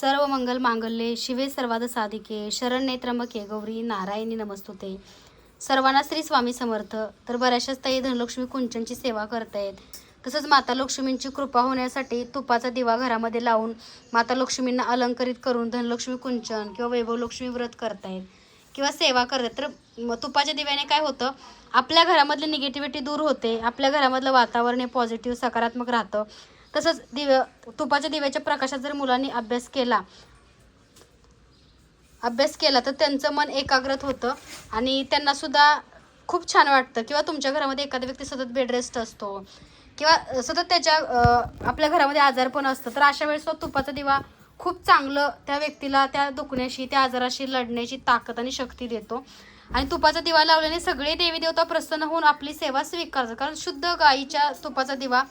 सर्व मंगल मांगल्ये शिवे सर्वाद साधिके शरण त्र्यंबके गौरी नारायणी नमस्तुते. सर्वांना श्री स्वामी समर्थ. तर बऱ्याचशाच ताई धनलक्ष्मी कुंचनची सेवा करतायत. तसंच माता लक्ष्मींची कृपा होण्यासाठी तुपाचा दिवा घरामध्ये लावून माता लक्ष्मींना अलंकरित करून धनलक्ष्मी कुंचन किंवा वैभव लक्ष्मी व्रत करतायत किंवा सेवा करतात तर तुपाच्या दिव्याने काय होतं? आपल्या घरामधली निगेटिव्हिटी दूर होते. आपल्या घरामधलं वातावरण हे पॉझिटिव्ह सकारात्मक राहतं. तसंच दिव्य तुपाच्या दिव्याच्या प्रकाशात जर मुलांनी अभ्यास केला अभ्यास केला तर त्यांचं मन एकाग्रत होतं आणि त्यांनासुद्धा खूप छान वाटतं. किंवा तुमच्या घरामध्ये एखादा व्यक्ती सतत बेडरेस्ट असतो. किंवा सतत त्याच्या आपल्या घरामध्ये आजारपण असतं तर अशा वेळेस तो तुपाचा दिवा खूप चांगलं त्या व्यक्तीला त्या दुखण्याशी त्या आजाराशी लढण्याची ताकद आणि शक्ती देतो. आणि तुपाचा दिवा लावल्याने सगळे देवी देवता प्रसन्न होऊन आपली सेवा स्वीकारतात. कारण शुद्ध गाईच्या तुपाचा दिवा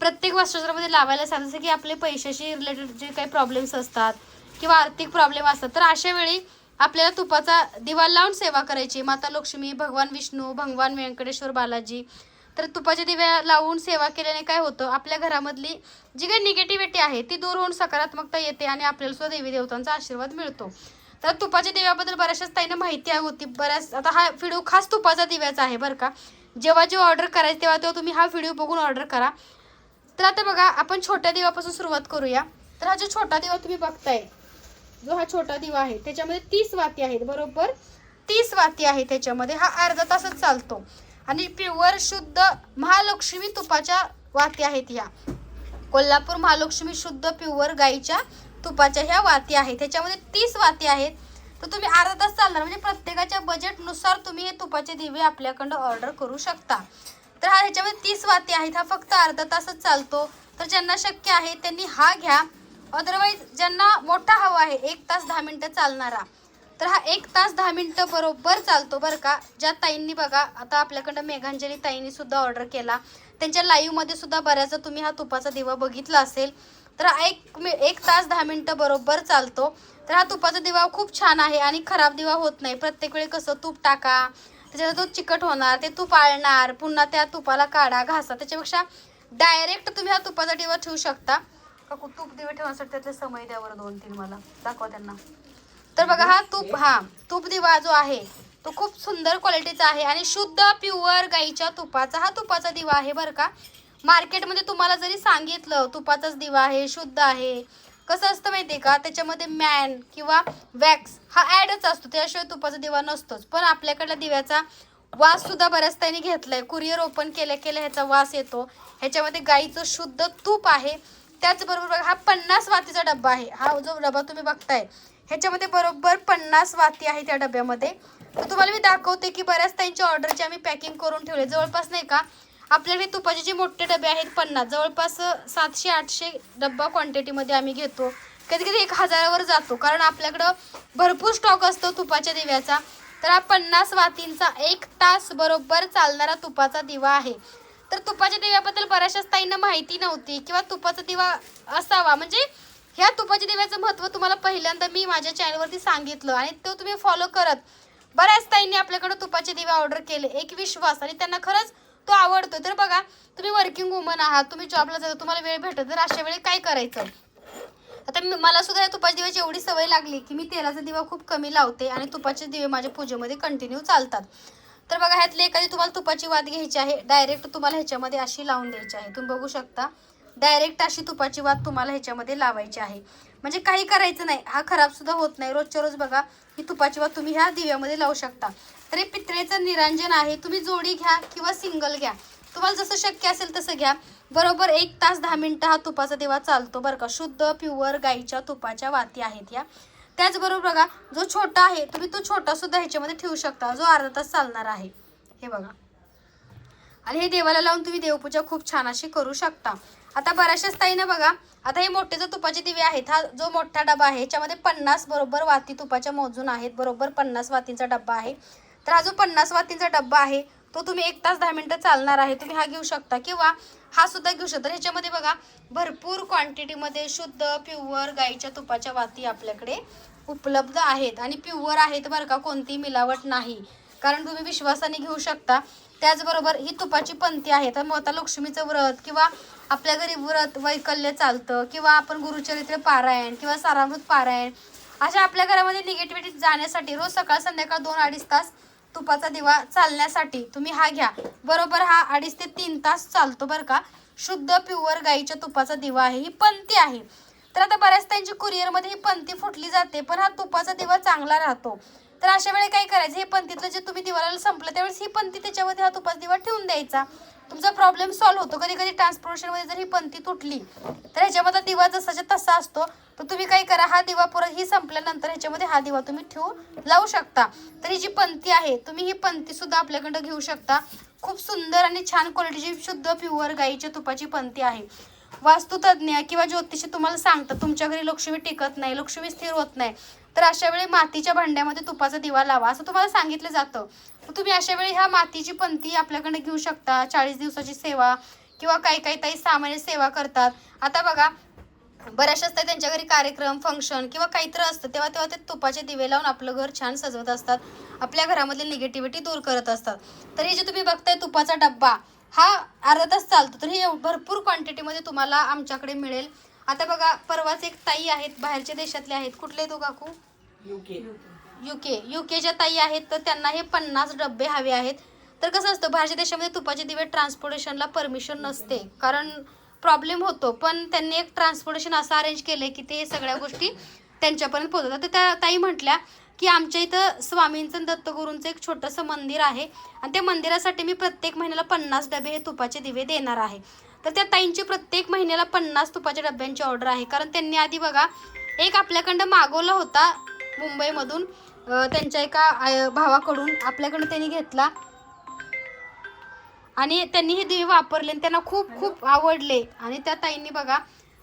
प्रत्येक वास्तुशास्त्रामध्ये लावायला सांगतं जसं की आपले पैशाशी रिलेटेड जे काही प्रॉब्लेम्स असतात किंवा आर्थिक प्रॉब्लेम असतात तर अशा वेळी आपल्याला तुपाचा दिवा लावून सेवा करायची. माता लक्ष्मी भगवान विष्णू भगवान व्यंकटेश्वर बालाजी. तर तुपाच्या दिव्या लावून सेवा केल्याने काय होतं? आपल्या घरामधली जी काही निगेटिव्हिटी आहे ती दूर होऊन सकारात्मकता येते आणि आपल्याला सुद्धा देवी देवतांचा आशीर्वाद मिळतो. तर तुपाच्या दिव्याबद्दल बऱ्याचशाच ताईनं माहिती होती. बऱ्याच आता हा व्हिडिओ खास तुपाचा दिव्याचा आहे बरं का. जेव्हा जेव्हा ऑर्डर करायचं तेव्हा तेव्हा तुम्ही हा व्हिडिओ बघून ऑर्डर करा. तर आता बघा आपण छोट्या दिवापासून सुरुवात करूया. तर हा जो छोटा दिवा तुम्ही बघताय जो हा छोटा दिवा आहे त्याच्यामध्ये तीस वाती आहेत बरोबर? तीस वाती आहे त्याच्यामध्ये. हा अर्धा तासच चालतो. आणि प्युअर शुद्ध महालक्ष्मी तुपाच्या वाती आहेत ह्या. कोल्हापूर महालक्ष्मी शुद्ध प्युअर गाईच्या तुपाच्या ह्या वाती आहेत. त्याच्यामध्ये तीस वाती आहेत. तर तुम्ही अर्धा तास चालणार. म्हणजे प्रत्येकाच्या बजेटनुसार तुम्ही हे तुपाचे दिवे आपल्याकडं ऑर्डर करू शकता. तर हा ह्याच्यामध्ये तीस वाती आहेत. हा फक्त अर्धा तासच चालतो. तर ज्यांना शक्य आहे त्यांनी हा घ्या. अदरवाईज ज्यांना मोठा हवा आहे एक तास दहा मिनटं चालणारा. तर हा एक तास दहा मिनटं बरोबर चालतो बरं का. ज्या ताईंनी बघा आता आपल्याकडं मेघांजली ताईंनी सुद्धा ऑर्डर केला. त्यांच्या लाईव्हमध्ये सुद्धा बऱ्याचदा तुम्ही हा तुपाचा दिवा बघितला असेल. तर हा एक मि- एक तास दहा मिनटं बरोबर चालतो. तर हा तुपाचा दिवा खूप छान आहे आणि खराब दिवा होत नाही. प्रत्येक वेळी कसं तूप टाका त्याच्यात तो चिकट होणार ते तूप आळणार पुन्हा त्या तुपाला काढा घासा. त्याच्यापेक्षा डायरेक्ट तुम्ही हा तुपाचा दिवा ठेवू शकता. तूप दिवे ठेवण्यासाठी त्यातले समय द्यावर दोन तीन मला. दाखवा त्यांना. तर बघा हा तूप हा तूप दिवा जो आहे तो खूप सुंदर क्वालिटीचा आहे आणि शुद्ध प्युअर गाईच्या तुपाचा हा तुपाचा दिवा आहे बरं का. मार्केटमध्ये तुम्हाला जरी सांगितलं तुपाचाच दिवा आहे शुद्ध आहे कसं असतं माहिती आहे का? त्याच्यामध्ये मॅन किंवा वॅक्स हा ॲडच असतो. त्याशिवाय तुपाचा दिवा नसतोच. पण आपल्याकडल्या दिव्याचा वास सुद्धा बऱ्याच त्यांनी घेतलाय. कुरिअर ओपन केल्या केल्या ह्याचा वास येतो. ह्याच्यामध्ये गाईचं शुद्ध तूप आहे. त्याचबरोबर हा पन्नास वातीचा डब्बा आहे. हा जो डबा तुम्ही बघताय ह्याच्यामध्ये बरोबर पन्नास वाती आहे त्या डब्यामध्ये. तर तुम्हाला मी दाखवते की बऱ्याच त्यांची ऑर्डरची आम्ही पॅकिंग करून ठेवले. जवळपास नाही का आपल्याकडे तुपाचे जे मोठे डबे आहेत पन्नास जवळपास सातशे आठशे डब्बा क्वांटिटीमध्ये आम्ही घेतो. कधी कधी एक हजारावर जातो कारण आपल्याकडं भरपूर स्टॉक असतो तुपाच्या दिव्याचा. तर हा पन्नास वातींचा एक तास बरोबर चालणारा तुपाचा दिवा आहे. तर तुपाच्या दिव्याबद्दल बऱ्याचशाच ताईंना माहिती नव्हती किंवा तुपाचा दिवा असावा. म्हणजे ह्या तुपाच्या दिव्याचं महत्त्व तुम्हाला पहिल्यांदा मी माझ्या चॅनलवरती सांगितलं आणि तो तुम्ही फॉलो करत बऱ्याच ताईंनी आपल्याकडं तुपाचे दिवे ऑर्डर केले. एक विश्वास आणि त्यांना खरंच तो आवडतो. तर बघा तुम्ही वर्किंग वुमन आहात तुम्ही जॉबला जाता तुम्हाला वेळ भेटत. तर अशा वेळी काय करायचं? आता मला सुद्धा या तुपाच्या दिव्याची एवढी सवय लागली की मी तेलाचा दिवा खूप कमी लावते आणि तुपाचे दिवे माझ्या पूजेमध्ये कंटिन्यू चालतात. तर बघा ह्यातली एखादी तुम्हाला तुपाची वात घ्यायची आहे डायरेक्ट तुम्हाला ह्याच्यामध्ये अशी लावून द्यायची आहे. तुम्ही बघू शकता डायरेक्ट अशी तुपाची वात तुम्हाला ह्याच्यामध्ये लावायची आहे. म्हणजे काही करायचं नाही हा खराब सुद्धा होत नाही. रोजच्या रोज बघा ही तुपाची वात तुम्ही ह्या दिव्यामध्ये लावू शकता. तर हे पितळेचं निरांजन आहे. तुम्ही जोडी घ्या किंवा सिंगल घ्या. तुम्हाला जसं शक्य असेल तसं घ्या. बरोबर एक तास दहा मिनटं हा तुपाचा दिवा चालतो बरं का. शुद्ध प्युअर गाईच्या तुपाच्या वाती आहेत या. त्याचबरोबर बघा जो छोटा आहे तुम्ही तो छोटा सुद्धा ह्याच्यामध्ये ठेवू शकता. जो अर्धा तास चालणार आहे. हे बघा. आणि हे देवाला लावून तुम्ही देवपूजा खूप छान अशी करू शकता. आता बऱ्याचशाच ताईनं बघा आता हे मोठे जो तुपाचे दिवे आहेत हा जो मोठा डबा आहे ह्याच्यामध्ये पन्नास बरोबर वाती तुपाच्या मोजून आहेत. बरोबर पन्नास वातींचा डब्बा आहे. तर हा जो पन्नास वातींचा डब्बा आहे. तो तुम्ही एक तास दहा मिनटं चालणार आहे. तुम्ही हा घेऊ शकता. किंवा हा सुद्धा घेऊ शकता. ह्याच्यामध्ये बघा भरपूर क्वांटिटीमध्ये शुद्ध प्युअर गाईच्या तुपाच्या वाती आपल्याकडे उपलब्ध आहेत. आणि प्युअर आहेत बरं का कोणतीही मिलावट नाही. कारण तुम्ही विश्वासाने घेऊ शकता. त्याचबरोबर ही तुपाची पंथी आहे. तर माता लक्ष्मीचं व्रत किंवा आपल्या घरी व्रत वैकल्य चालतं. किंवा आपण गुरुचरित्र पारायण किंवा सारामृत पारायण अशा आपल्या घरामध्ये निगेटिव्हिटी जाण्यासाठी रोज सकाळ संध्याकाळ दोन अडीच तास तुपाचा दिवा चालण्यासाठी तुम्ही हा घ्या. बरोबर हा अडीच ते तीन तास चालतो बरं का. शुद्ध प्युअर गाईच्या तुपाचा दिवा आहे ही पंथी आहे. तर आता बऱ्याच त्यांची कुरिअरमध्ये ही पंथी फुटली जाते पण हा तुपाचा दिवा चांगला राहतो. तर अशा वेळी काय करायचं हे पंथीतलं जे तुम्ही दिवाला संपलं त्यावेळेस ही पंथी त्याच्यामध्ये हा तुपाचा दिवा ठेवून द्यायचा. तुमचा प्रॉब्लेम सॉल्व्ह होतो. कधी कधी ट्रान्सपोर्टेशनमध्ये जर ही पंथी तुटली तर ह्याच्यामध्ये दिवा जसाच्या तसा असतो. तर तुम्ही काय करा हा दिवा परत ही संपल्यानंतर ह्याच्यामध्ये हा दिवा तुम्ही ठेवू लावू शकता. तर ही जी पंथी आहे तुम्ही ही पंथी सुद्धा आपल्याकडं घेऊ शकता. खूप सुंदर आणि छान क्वालिटीची शुद्ध प्युअर गाईच्या तुपाची पंथी आहे. वास्तुतज्ञ किंवा ज्योतिषी तुम्हाला सांगतात तुमच्या घरी लक्ष्मी टिकत नाही लक्ष्मी स्थिर होत नाही. तर अशा वेळी मातीच्या भांड्यामध्ये तुपाचा दिवा लावा. असं तुम्हाला सांगितलं जातं. तर तुम्ही अशा वेळी ह्या मातीची पंथी आपल्याकडे घेऊ शकता. चाळीस दिवसाची सेवा किंवा काही काही ताई सामान्य सेवा करतात. आता बघा बऱ्याचशाच असतात त्यांच्या घरी कार्यक्रम फंक्शन किंवा काहीतरी असतं. तेव्हा तेव्हा ते तुपाचे दिवे लावून आपलं घर छान सजवत असतात. आपल्या घरामधली निगेटिव्हिटी दूर करत असतात. तर हे जे तुम्ही बघताय तुपाचा डब्बा हा अर्धा तास चालतो. तर हे भरपूर क्वांटिटीमध्ये तुम्हाला आमच्याकडे मिळेल. आता बघा परवाच एक ताई आहेत बाहेरच्या देशातले आहेत. कुठले तो काकू? युके युके युकेच्या ताई आहेत तर त्यांना हे पन्नास डबे हवे आहेत. तर कसं असतं बाहेरच्या देशामध्ये तुपाचे दिवे ट्रान्सपोर्टेशनला परमिशन नसते. कारण प्रॉब्लेम होतो पण त्यांनी एक ट्रान्सपोर्टेशन असं अरेंज केलं की ते सगळ्या गोष्टी त्यांच्यापर्यंत पोहोचतात तर त्या ताई म्हटल्या की आमच्या इथं स्वामींचं दत्तगुरूंचं एक छोटंसं मंदिर आहे. आणि त्या मंदिरासाठी मी प्रत्येक महिन्याला पन्नास डबे हे तुपाचे दिवे देणार आहे. तर त्या ताईंची प्रत्येक महिन्याला पन्नास तुपाच्या डब्यांची ऑर्डर आहे. कारण त्यांनी आधी बघा एक आपल्याकडं मागवला होता मुंबईमधून त्यांच्या एका आय- भावाकडून आपल्याकडं त्यांनी घेतला. आणि त्यांनी हे दिवे वापरले आणि त्यांना खूप खूप आवडले. आणि त्या ताईंनी बघा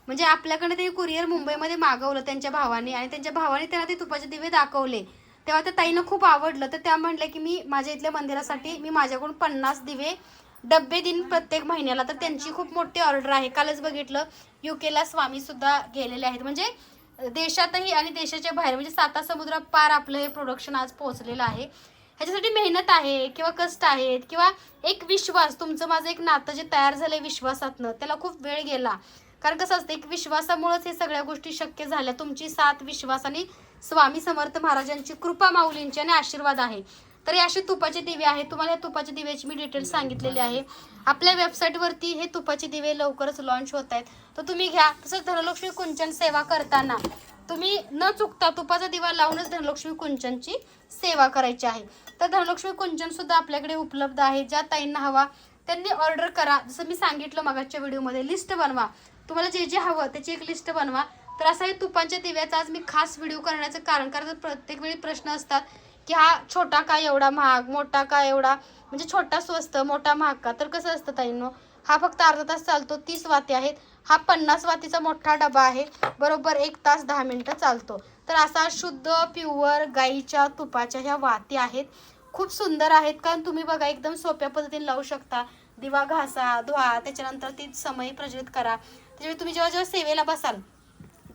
म्हणजे आपल्याकडे ते कुरिअर मुंबईमध्ये मागवलं त्यांच्या भावाने आणि त्यांच्या भावाने त्यांना ते तुपाचे दिवे दाखवले. तेव्हा त्या ताईनं खूप आवडलं. तर त्या म्हणल्या की मी माझ्या इथल्या मंदिरासाठी मी माझ्याकडून पन्नास दिवे डब्बे दिन प्रत्येक महिन्याला तर त्यांची खूप मोठी ऑर्डर आहे. कालच बघितलं युकेला स्वामी सुद्धा गेलेले आहेत. म्हणजे देशातही आणि देशाच्या बाहेर म्हणजे साता समुद्रा पार आपलं हे प्रोडक्शन आज पोहोचलेलं आहे. ह्याच्यासाठी मेहनत आहे किंवा कष्ट आहेत किंवा एक विश्वास तुमचं माझं एक नातं जे तयार झालंय विश्वासातनं त्याला खूप वेळ गेला. कारण कसं असतं एक विश्वासामुळेच हे सगळ्या गोष्टी शक्य झाल्या. तुमची साथ विश्वास आणि स्वामी समर्थ महाराजांची कृपा माऊलींची आणि आशीर्वाद आहे. तर हे असे तुपाचे दिवे आहेत. तुम्हाला या तुपाच्या दिव्याची मी डिटेल्स सांगितलेली आहे. आपल्या वेबसाईटवरती हे तुपाचे दिवे लवकरच लॉन्च होत आहेत. तर तुम्ही घ्या. तसंच धनलक्ष्मी कुंचन सेवा करताना तुम्ही न चुकता तुपाचा दिवा लावूनच धनलक्ष्मी कुंचनची सेवा करायची आहे. तर धनलक्ष्मी कुंचन सुद्धा आपल्याकडे उपलब्ध आहे. ज्या ताईंना हवा त्यांनी ऑर्डर करा. जसं मी सांगितलं मागाच्या व्हिडिओमध्ये लिस्ट बनवा. तुम्हाला जे जे हवं त्याची एक लिस्ट बनवा. तर असा हे तुपाच्या दिव्याचा आज मी खास व्हिडिओ करण्याचं कारण कारण प्रत्येक वेळी प्रश्न असतात. की हा छोटा का एवढा महाग मोठा का एवढा? म्हणजे छोटा स्वस्त मोठा महाग का? तर कसं असतं ताईंनो? हा फक्त अर्धा तास चालतो तीस वाती आहेत. हा पन्नास वातीचा मोठा डबा आहे. बरोबर एक तास दहा मिनटं चालतो. तर असा शुद्ध प्युअर गाईच्या तुपाच्या ह्या वाती आहेत. खूप सुंदर आहेत. कारण तुम्ही बघा एकदम सोप्या पद्धतीने लावू शकता. दिवा घासा धुवा त्याच्यानंतर ती समय प्रज्वलित करा. त्याच्यामुळे तुम्ही जेव्हा जेव्हा सेवेला बसाल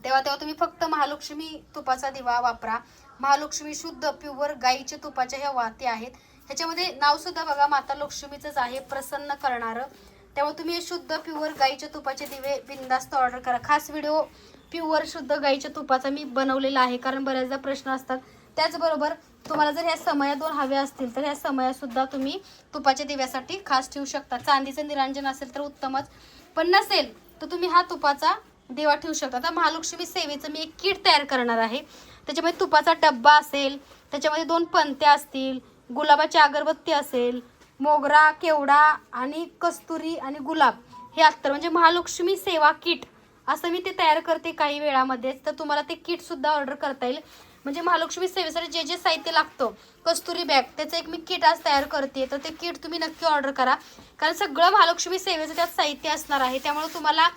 तेव्हा तेव्हा तुम्ही फक्त महालक्ष्मी तुपाचा दिवा वापरा. महालक्ष्मी शुद्ध प्युअर गाईच्या तुपाच्या ह्या वाती आहेत. ह्याच्यामध्ये नाव सुद्धा बघा माता लक्ष्मीचंच आहे प्रसन्न करणारं. त्यामुळे तुम्ही हे शुद्ध प्युअर गाईच्या तुपाचे दिवे बिंदास्त ऑर्डर करा. खास व्हिडिओ प्युअर शुद्ध गाईच्या तुपाचा मी बनवलेला आहे कारण बऱ्याचदा प्रश्न असतात. त्याचबरोबर तुम्हाला जर ह्या समया दोन हव्या असतील तर ह्या समयासुद्धा तुम्ही तुपाच्या दिव्यासाठी खास ठेवू शकता. चांदीचं निरांजन असेल तर उत्तमच. पण नसेल तर तुम्ही हा तुपाचा दिवा ठेवू शकता. आता महालक्ष्मी सेवेचं मी एक किट तयार करणार आहे. त्याच्यामध्ये तुपाचा डब्बा असेल त्याच्यामध्ये दोन पंत्या असतील गुलाबाची अगरबत्ती असेल मोगरा केवडा आणि कस्तुरी आणि गुलाब. हे अत्तर. म्हणजे महालक्ष्मी सेवा किट असं मी ते तयार करते काही वेळामध्येच तर तुम्हाला ते किट सुद्धा ऑर्डर करता येईल. म्हणजे महालक्ष्मी सेवेसाठी जे जे साहित्य लागतं कस्तुरी बॅग त्याचं एक मी किट आज तयार करते. तर ते किट तुम्ही नक्की ऑर्डर करा. कारण सगळं महालक्ष्मी सेवेचं त्यात साहित्य असणार आहे. त्यामुळे तुम्हाला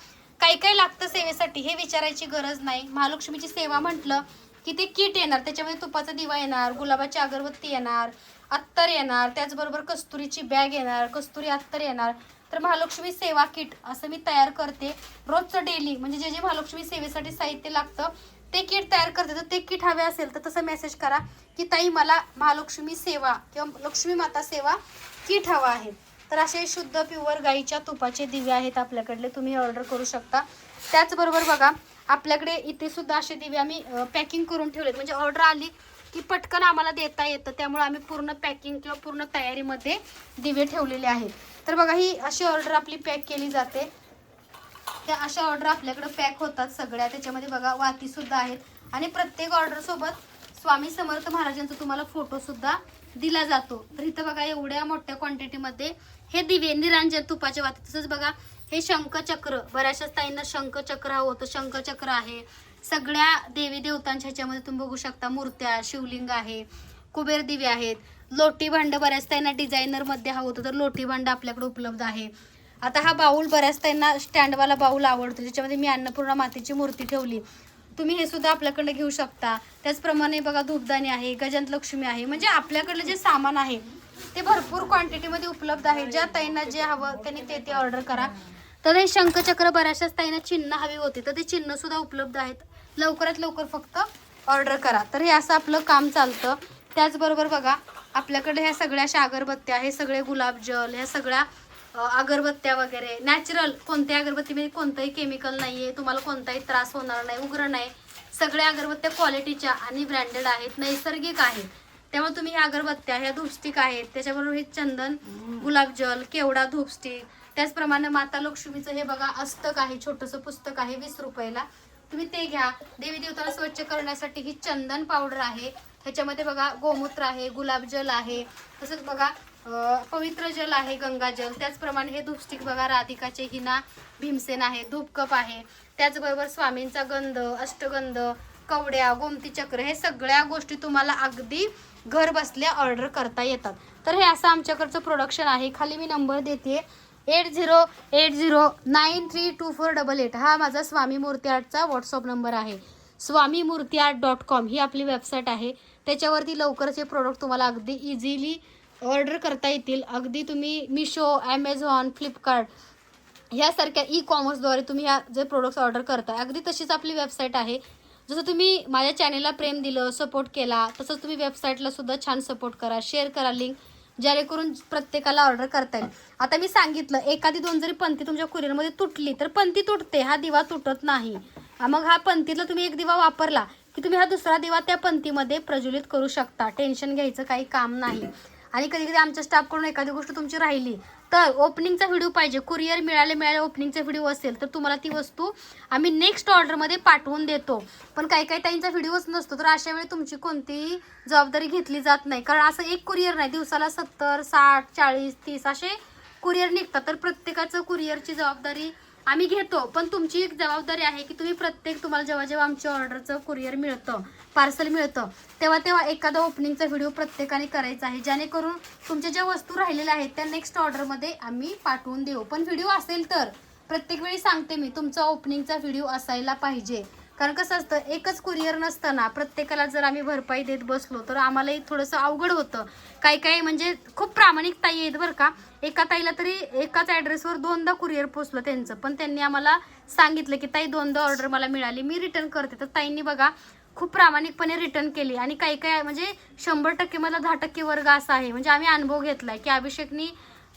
काय काय लागतं सेवेसाठी हे विचारायची गरज नाही. महालक्ष्मीची सेवा म्हटलं की ते किट येणार त्याच्यामध्ये तुपाचा दिवा येणार गुलाबाची अगरबत्ती येणार अत्तर येणार त्याचबरोबर कस्तुरीची बॅग येणार कस्तुरी अत्तर येणार. तर महालक्ष्मी सेवा किट असं मी तयार करते. रोजचं डेली म्हणजे जे जे महालक्ष्मी सेवेसाठी साहित्य लागतं ते किट तयार करते. तर ते किट हवे असेल तर तसं मेसेज करा की ताई मला महालक्ष्मी सेवा किंवा लक्ष्मी माता सेवा किट हवा आहे. तर असे शुद्ध प्युअर गाईच्या तुपाचे दिवे आहेत आपल्याकडले तुम्ही ऑर्डर करू शकता. त्याचबरोबर बघा आपल्याकडे इथे सुद्धा असे दिवे आम्ही पॅकिंग करून ठेवलेत. म्हणजे ऑर्डर आली की पटकन आम्हाला देता येतं. त्यामुळे आम्ही पूर्ण पॅकिंग किंवा पूर्ण तयारीमध्ये दिवे ठेवलेले आहेत. तर बघा ही अशी ऑर्डर आपली पॅक केली जाते. त्या अशा ऑर्डर आपल्याकडे पॅक होतात सगळ्या. त्याच्यामध्ये बघा वातीसुद्धा आहेत. आणि प्रत्येक ऑर्डरसोबत स्वामी समर्थ महाराजांचा तुम्हाला फोटोसुद्धा दिला जातो. तर इथं बघा एवढ्या मोठ्या क्वांटिटीमध्ये हे दिवे निरांजन तुपाच्या वाती. तसंच बघा हे शंखचक्र बऱ्याचशा ताईंना शंखचक्र हवं होतं. शंखचक्र आहे. सगळ्या देवी देवतांच्या ह्याच्यामध्ये तुम्ही बघू शकता. मूर्त्या शिवलिंग आहे कुबेर दिवे आहेत. लोटी भांड बऱ्याच त्यांना डिझायनरमध्ये हवं होतं तर लोटी भांड आपल्याकडे उपलब्ध आहे. आता हा बाऊल बऱ्याच त्यांना स्टँडवाला बाऊल आवडतो. ज्याच्यामध्ये मी अन्नपूर्णा मातेची मूर्ती ठेवली. तुम्ही हे सुद्धा आपल्याकडे घेऊ शकता. त्याचप्रमाणे बघा धूपदाणी आहे गजंत लक्ष्मी आहे. म्हणजे आपल्याकडलं जे सामान आहे ते भरपूर क्वांटिटीमध्ये उपलब्ध आहे. ज्या ताईंना जे हवं त्यांनी ते ते ऑर्डर करा. तर हे शंखचक्र बऱ्याचशाच ताईंना चिन्ह हवी होती. तर ते चिन्ह सुद्धा उपलब्ध आहेत. लवकरात लवकर फक्त ऑर्डर करा. तर हे असं आपलं काम चालतं. त्याचबरोबर बघा आपल्याकडे ह्या सगळ्या अशा अगरबत्त्या हे सगळे गुलाबजल ह्या सगळ्या अगरबत्त्या वगैरे. नॅचरल कोणत्याही अगरबत्तीमध्ये कोणतंही केमिकल नाही आहे तुम्हाला कोणताही त्रास होणार नाही उग्र नाही. सगळ्या अगरबत्त्या क्वालिटीच्या आणि ब्रँडेड आहेत. नैसर्गिक आहेत. त्यामुळे तुम्ही ह्या अगरबत्त्या ह्या धूपस्टिक आहेत. त्याच्याबरोबर हे चंदन गुलाबजल केवडा धूपस्टिक त्याचप्रमाणे माता लक्ष्मीचं हे बघा अस्तक आहे छोटंसं पुस्तक आहे वीस रुपयाला. तुम्ही ते घ्या. देवी देवताला स्वच्छ करण्यासाठी ही चंदन पावडर आहे. ह्याच्यामध्ये बघा गोमूत्र आहे गुलाबजल आहे. तसंच बघा पवित्र जल आहे गंगाजल त्याचप्रमाणे हे धूपस्टिक बघा राधिकाचे हिना भीमसेन आहे धूपकप आहे. त्याचबरोबर स्वामींचा गंध अष्टगंध कवड्या गोमती चक्र हे सगळ्या गोष्टी तुम्हाला अगदी घर बसल्या ऑर्डर करता येतात. तर हे असं आमच्याकडचं प्रोडक्शन आहे. खाली मी नंबर देते. Eight zero eight zero nine three two four double eight. हा माझा स्वामी मूर्ती आर्टचा व्हॉट्सअप नंबर आहे. स्वामी मूर्ती आर्ट डॉट कॉम ही आपली वेबसाईट आहे. त्याच्यावरती लवकरचे प्रोडक्ट तुम्हाला अगदी इझिली ऑर्डर करता येतील. अगदी तुम्ही मिशो ॲमेझॉन फ्लिपकार्ट यासारख्या ई कॉमर्सद्वारे तुम्ही ह्या जे प्रोडक्ट्स ऑर्डर करता अगदी तशीच आपली वेबसाईट आहे. जसं तुम्ही माझ्या चॅनेलला प्रेम दिलं सपोर्ट केला तसंच तुम्ही वेबसाईटला सुद्धा छान सपोर्ट करा शेअर करा लिंक जेणेकरून प्रत्येकाला ऑर्डर करता येईल. आता मी सांगितलं एखादी दोन जरी पंथी तुमच्या कुरिअरमध्ये तुटली तर पंथी तुटते हा दिवा तुटत नाही. मग हा पंथीतला तुम्ही एक दिवा वापरला की तुम्ही हा दुसरा दिवा त्या पंथीमध्ये प्रज्वलित करू शकता. टेन्शन घ्यायचं काही काम नाही. आणि कधी कधी आमच्या स्टाफकडून एखादी गोष्ट तुमची राहिली तर ओपनिंगचा व्हिडिओ पाहिजे. कुरिअर मिळाले मिळाले ओपनिंगचा व्हिडिओ असेल तर तुम्हाला ती वस्तू आम्ही नेक्स्ट ऑर्डरमध्ये पाठवून देतो. पण काही काही टाईमचा व्हिडिओच नसतो तर अशा वेळी तुमची कोणतीही जबाबदारी घेतली जात नाही. कारण असं एक कुरिअर नाही दिवसाला सत्तर साठ चाळीस तीस असे कुरिअर निघतात. तर प्रत्येकाचं कुरिअरची जबाबदारी आम्ही घेतो पण तुमची एक जबाबदारी आहे की तुम्ही प्रत्येक तुम्हाला जेव्हा जेव्हा आमच्या ऑर्डरचं कुरिअर मिळतं पार्सल मिळतं तेव्हा तेव्हा एखादा ओपनिंगचा व्हिडिओ प्रत्येकाने करायचा आहे जेणेकरून तुमच्या ज्या वस्तू राहिलेल्या आहेत त्या नेक्स्ट ऑर्डरमध्ये आम्ही पाठवून देऊ. पण व्हिडिओ असेल तर प्रत्येक वेळी सांगते मी तुमचा ओपनिंगचा व्हिडिओ असायला पाहिजे. कारण कसं असतं एकच कुरिअर नसताना प्रत्येकाला जर आम्ही भरपाई देत बसलो तर आम्हालाही थोडंसं अवघड होतं. काही काही म्हणजे खूप प्रामाणिक ताई आहेत बरं का. एका ताईला तरी एकाच ॲड्रेसवर दोनदा कुरिअर पोचलं त्यांचं. पण त्यांनी आम्हाला सांगितलं की ताई दोनदा ऑर्डर मला मिळाली. मी रिटर्न करते. तर ताईंनी बघा खूप प्रामाणिकपणे रिटर्न केली. आणि काही काही म्हणजे शंभर टक्के मला दहा टक्के वर्ग असा आहे. म्हणजे आम्ही अनुभव घेतला आहे की अभिषेकनी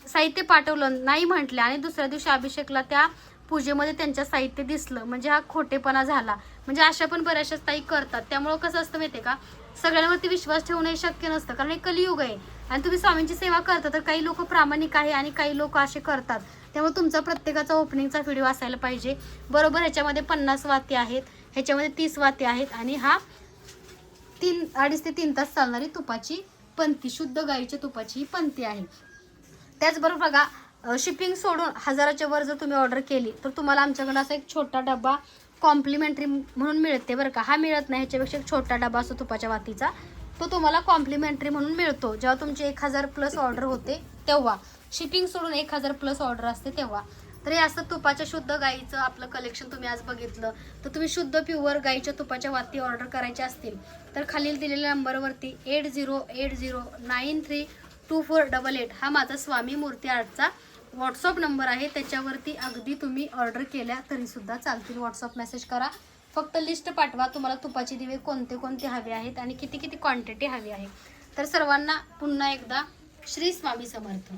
साहित्य पाठवलं नाही म्हटलं आणि दुसऱ्या दिवशी अभिषेकला त्या पूजेमध्ये त्यांच्या साहित्य दिसलं. म्हणजे हा खोटेपणा झाला. म्हणजे अशा पण बऱ्याचशाच ताई करतात. त्यामुळं कसं असतं माहितीये का? सगळ्यांवरती विश्वास ठेवणं हे शक्य नसतं. कारण हे कलियुग आहे. आणि तुम्ही स्वामींची सेवा करता तर काही लोक प्रामाणिक आहे आणि काही लोक असे करतात. त्यामुळे तुमचा प्रत्येकाचा ओपनिंगचा व्हिडिओ असायला पाहिजे. बरोबर ह्याच्यामध्ये पन्नास वाती आहेत. ह्याच्यामध्ये तीस वाती आहेत. आणि हा तीन अडीच ते तीन तास चालणारी तुपाची पंथी शुद्ध गाईच्या तुपाची ही पंथी आहे. त्याचबरोबर बघा शिपिंग सोडून हजाराच्या वर जर तुम्ही ऑर्डर केली तर तुम्हाला आमच्याकडं असा एक छोटा डबा कॉम्प्लिमेंटरी म्हणून मिळते बरं का. हा मिळत नाही ह्याच्यापेक्षा एक छोटा डबा असतो तुपाच्या वातीचा तो तुम्हाला कॉम्प्लिमेंटरी म्हणून मिळतो. जेव्हा तुमची एक हजार प्लस ऑर्डर होते तेव्हा. शिपिंग सोडून एक हजार प्लस ऑर्डर असते तेव्हा. तर हे असं तुपाच्या शुद्ध गाईचं आपलं कलेक्शन तुम्ही आज बघितलं. तर तुम्ही शुद्ध प्युअर गाईच्या तुपाच्या वाती ऑर्डर करायच्या असतील तर खालील दिलेल्या नंबरवरती eight zero eight zero nine three two four double eight हा माझा स्वामी मूर्ती आर्टचा व्हॉट्सअप नंबर आहे. त्याच्यावरती अगदी तुम्ही ऑर्डर केल्या तरीसुद्धा चालतील. व्हॉट्सअप मेसेज करा. फक्त लिस्ट पाठवा. तुम्हाला तुपाचे दिवे कोणते कोणते हवे आहेत आणि किती किती क्वांटिटी हवी आहे. तर सर्वांना पुन्हा एकदा श्री स्वामी समर्थ.